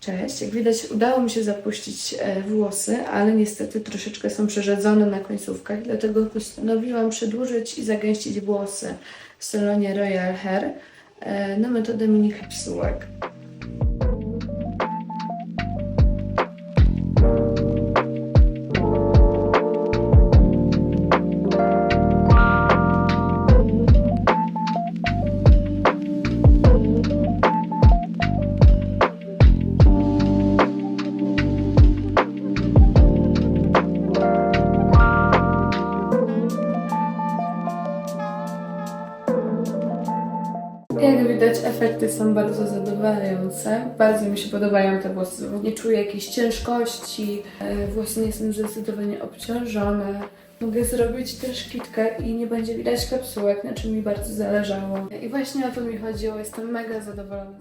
Cześć, jak widać udało mi się zapuścić e, włosy, ale niestety troszeczkę są przerzedzone na końcówkach, dlatego postanowiłam przedłużyć i zagęścić włosy w salonie Royal Hair e, na metodę mini kapsułek. Jak widać, efekty są bardzo zadowalające. Bardzo mi się podobają te włosy. Nie czuję jakiejś ciężkości. e, Włosy nie są zdecydowanie obciążone. Mogę zrobić też kitkę i nie będzie widać kapsułek, na czym mi bardzo zależało. I właśnie o to mi chodziło. Jestem mega zadowolona